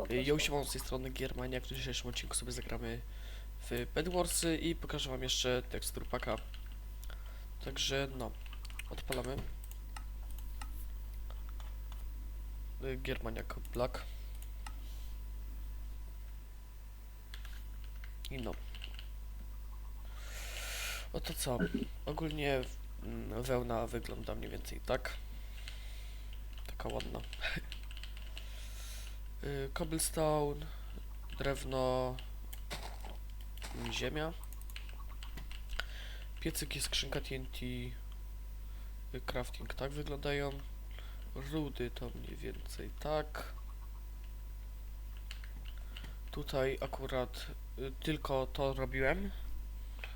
po Y. Ja usiłam z tej strony Giermania, w dzisiejszym odcinku sobie zagramy w Bedwarsy i pokażę wam jeszcze tekstur paka. Także no, odpalamy. Y, Giermaniak Black. I no. Oto co? Ogólnie mm, wełna wygląda mniej więcej tak. Taka ładna. Y, Cobblestone, drewno, ziemia, piecyki, skrzynka TNT, y, crafting, tak wyglądają. Rudy to mniej więcej tak. Tutaj akurat y, tylko to robiłem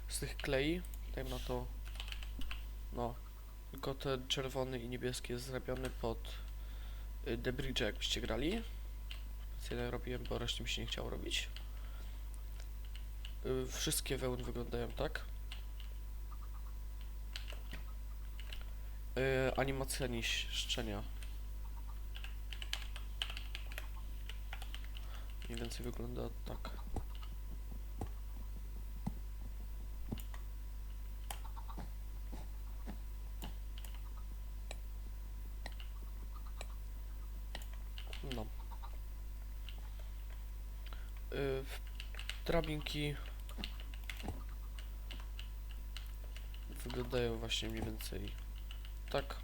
z tych klei. Dajmy na to, no, tylko ten czerwony i niebieski jest zrobiony pod The Bridge, jakbyście grali. Tyle robiłem, bo reszty mi się nie chciało robić. Y, Wszystkie wełny wyglądają tak. Y, Animacja niszczenia. Mniej więcej wygląda tak. No. Y, drabinki wyglądają właśnie mniej więcej tak.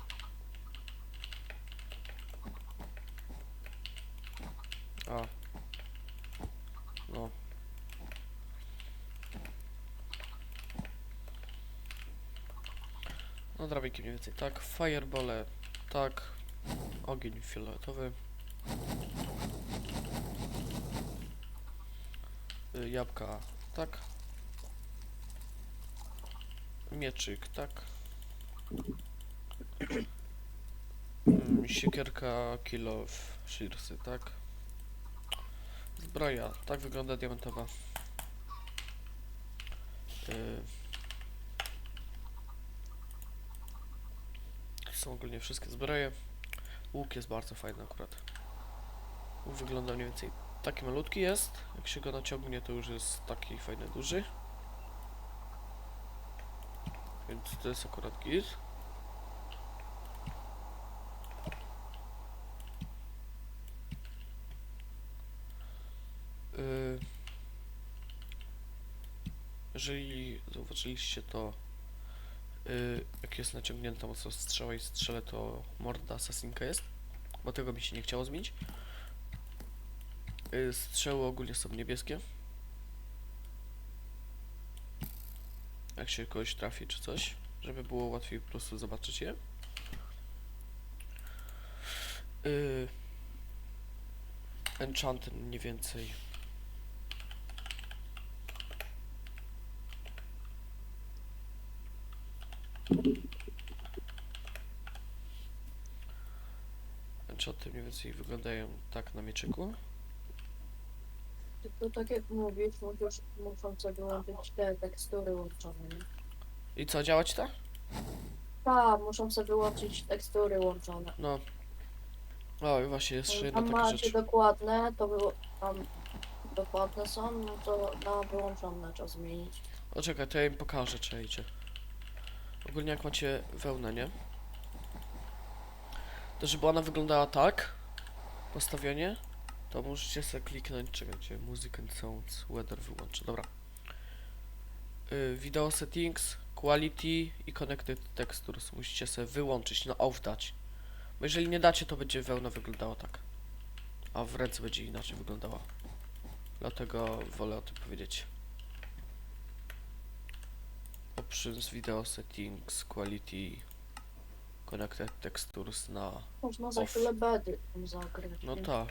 A. No. No drabinki mniej więcej tak. Firebole tak. Ogień fioletowy. Jabłka, tak. Mieczyk, tak. Mm, Siekierka, kilo shirsy, tak. Zbroja, tak wygląda diamentowa. Y, Są ogólnie wszystkie zbroje. Łuk jest bardzo fajny akurat. Wygląda mniej więcej taki malutki jest. Jak się go naciągnie, to już jest taki fajny, duży. Więc to jest akurat git. Yy, Jeżeli zauważyliście to, yy, jak jest naciągnięta mocno strzała i strzelę, to morda asasinka jest, bo tego mi się nie chciało zmienić. Y, Strzały ogólnie są niebieskie. Jak się kogoś trafi czy coś, żeby było łatwiej po prostu zobaczyć je. Yy, enchant mniej więcej. Enchanty mniej więcej wyglądają tak na mieczyku. Tylko tak jak mówisz, musisz, muszą sobie wyłączyć te tekstury łączone. nie? I co, działać tak? Tak, muszą sobie wyłączyć tekstury łączone. No. O, i właśnie jest jeszcze jedna Tam taka macie rzecz. dokładne, to było tam dokładne są, no to na wyłączone trzeba zmienić. O czekaj, to ja im pokażę, czekajcie. Ogólnie jak macie wełnę, nie? To żeby ona wyglądała tak, postawienie, to możecie sobie kliknąć, czekajcie, Music and Sounds, Weather wyłączę, dobra. Y, video Settings, Quality i Connected Textures musicie sobie wyłączyć, no off dać. Bo jeżeli nie dacie, to będzie wełna wyglądała tak. A w ręce będzie inaczej wyglądała. Dlatego wolę o tym powiedzieć. Options Video Settings Quality Connected Textures na... Można za Off. chwilę bedy tam zagrać. No nie? tak.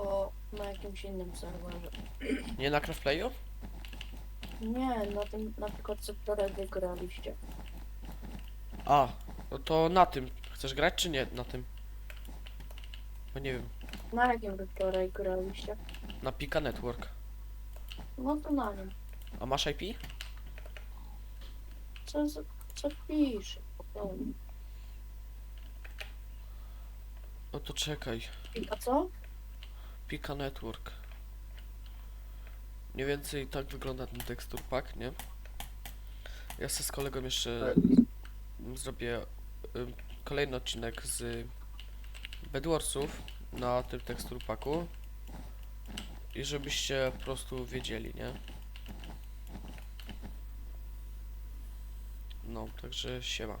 Tylko na jakimś innym serwerze. Nie na Craftplayu? Nie, na tym na przykład co wczoraj wygraliście. A, no to na tym. Chcesz grać czy nie na tym? Bo nie wiem. Na jakim wy wczoraj graliście? Na Pika Network. No to na nim. A masz IP? Co, co. No No to czekaj. A co? Pika Network. Mniej więcej tak wygląda ten tekstur pack, nie? Ja se z kolegą jeszcze mm, zrobię kolejny odcinek z Bedwarsów na tym tekstur packu. I żebyście po prostu wiedzieli, nie? No, także siema.